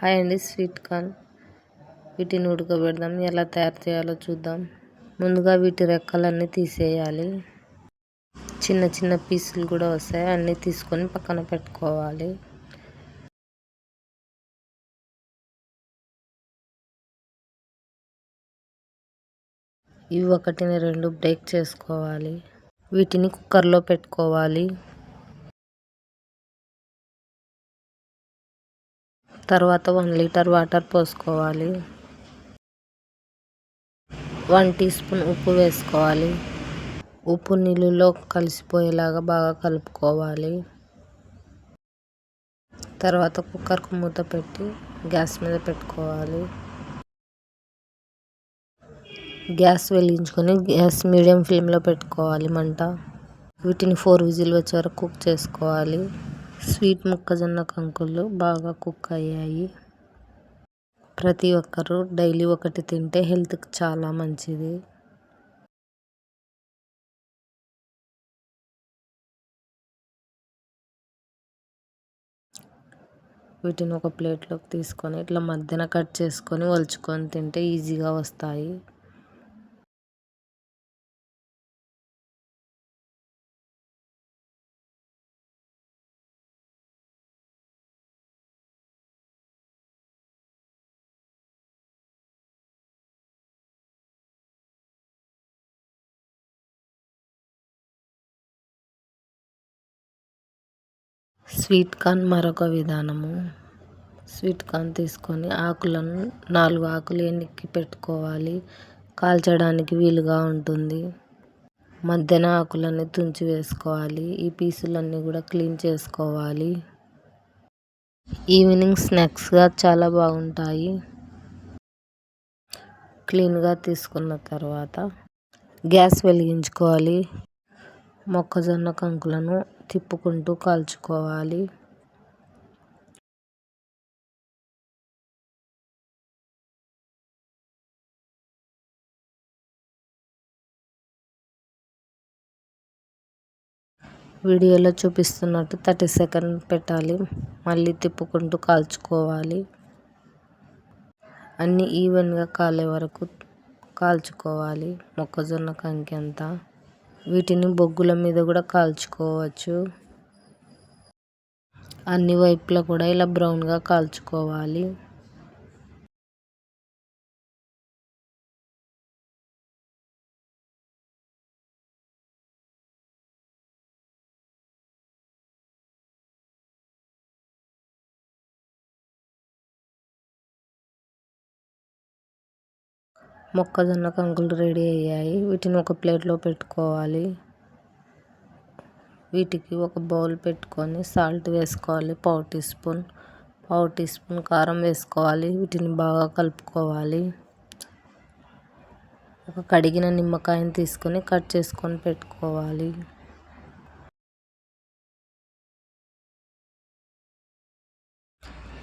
Hi అండి sweet corn. వీటిని ఉడకబెడదాం ఎలా తయారు చేయాలో చూద్దాం. ముందుగా వీటి రెక్కలన్నీ తీసేయాలి. చిన్న చిన్న పీసులు కూడా వస్తాయి అన్నీ తీసుకొని పక్కన పెట్టుకోవాలి. ఇవి ఒకటిని రెండు బ్రేక్ చేసుకోవాలి. వీటిని కుక్కర్లో పెట్టుకోవాలి. తర్వాత వన్ లీటర్ వాటర్ పోసుకోవాలి. వన్ టీ స్పూన్ ఉప్పు వేసుకోవాలి. ఉప్పు నీళ్ళలో కలిసిపోయేలాగా బాగా కలుపుకోవాలి. తర్వాత కుక్కర్కు మూత పెట్టి గ్యాస్ మీద పెట్టుకోవాలి. గ్యాస్ వెలిగించుకొని గ్యాస్ మీడియం ఫ్లేమ్లో పెట్టుకోవాలి మంట. వీటిని ఫోర్ విజిల్ వచ్చే వరకు కుక్ చేసుకోవాలి. స్వీట్ మొక్కజొన్న కంకులు బాగా కుక్ అయ్యాయి. ప్రతి ఒక్కరూ డైలీ ఒకటి తింటే హెల్త్కి చాలా మంచిది. వీటిని ఒక ప్లేట్లోకి తీసుకొని ఇట్లా మధ్యన కట్ చేసుకొని వలుచుకొని తింటే ఈజీగా వస్తాయి. స్వీట్ కార్న్ మరొక విధానము. స్వీట్ కార్న్ తీసుకొని ఆకులను నాలుగు ఆకులు ఎన్నికి పెట్టుకోవాలి. కాల్చడానికి వీలుగా ఉంటుంది. మధ్యన ఆకులని తుంచి వేసుకోవాలి. ఈ పీసులన్నీ కూడా క్లీన్ చేసుకోవాలి. ఈవినింగ్ స్నాక్స్గా చాలా బాగుంటాయి. క్లీన్గా తీసుకున్న తర్వాత గ్యాస్ వెలిగించుకోవాలి. మొక్కజొన్న కంకులను తిప్పుకుంటూ కాల్చుకోవాలి. వీడియోలో చూపిస్తున్నట్టు థర్టీ సెకండ్ పెట్టాలి. మళ్ళీ తిప్పుకుంటూ కాల్చుకోవాలి. అన్నీ ఈవెన్గా కాలే వరకు కాల్చుకోవాలి. మొక్కజొన్న కంకి అంతా వీటిని బొగ్గుల మీద కూడా కాల్చుకోవచ్చు. అన్ని వైపులా కూడా ఇలా బ్రౌన్గా కాల్చుకోవాలి. మొక్కజొన్న కంకులు రెడీ అయ్యాయి. వీటిని ఒక ప్లేట్లో పెట్టుకోవాలి. వీటికి ఒక బౌల్ పెట్టుకొని సాల్ట్ వేసుకోవాలి. పావు టీ స్పూన్. పావు టీ స్పూన్ కారం వేసుకోవాలి. వీటిని బాగా కలుపుకోవాలి. ఒక కడిగిన నిమ్మకాయని తీసుకొని కట్ చేసుకొని పెట్టుకోవాలి.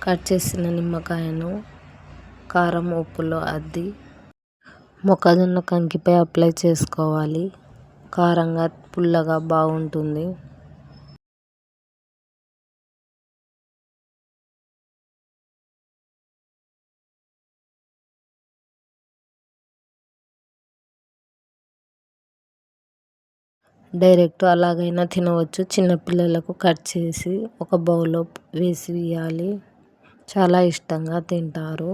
కట్ చేసిన నిమ్మకాయను కారం ఉప్పులో అద్ది మొక్కజొన్న కంకిపై అప్లై చేసుకోవాలి. కారంగా పుల్లగా బాగుంటుంది. డైరెక్ట్ అలాగైనా తినవచ్చు. చిన్నపిల్లలకు కట్ చేసి ఒక బౌల్లో వేసి ఇవ్వాలి చాలా ఇష్టంగా తింటారు.